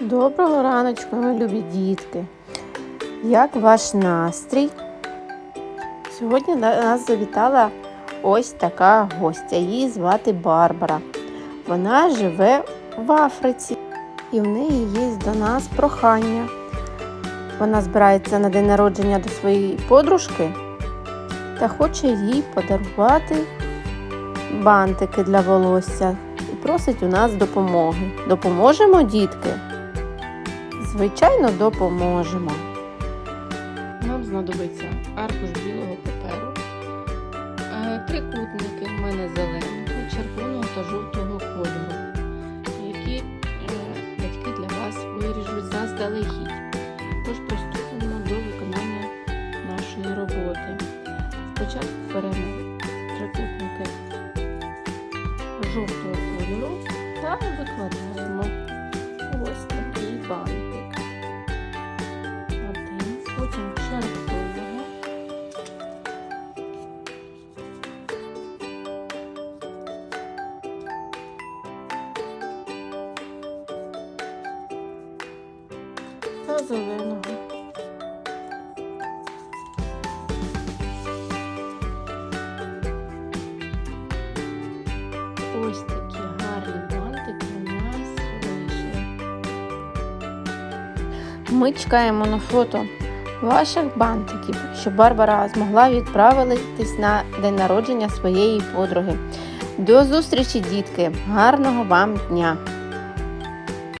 Доброго раночку, мої любі дітки. Як ваш настрій? Сьогодні до нас завітала ось така гостя. Її звати Барбара. Вона живе в Африці і в неї є до нас прохання. Вона збирається на день народження до своєї подружки та хоче їй подарувати бантики для волосся і просить у нас допомоги. Допоможемо, дітки? Звичайно, допоможемо. Нам знадобиться аркуш білого паперу, е, трикутники в мене зеленого, червоного та жовтого кольору, які е, батьки для вас виріжуть заздалегідь. Тож приступимо до виконання нашої роботи. Спочатку беремо трикутники жовтого кольору та викладаємо ось такий бантик. Ось такі гарні бантики у нас. Ми чекаємо на фото ваших бантиків, щоб Барбара змогла відправитись на день народження своєї подруги. До зустрічі, дітки! Гарного вам дня!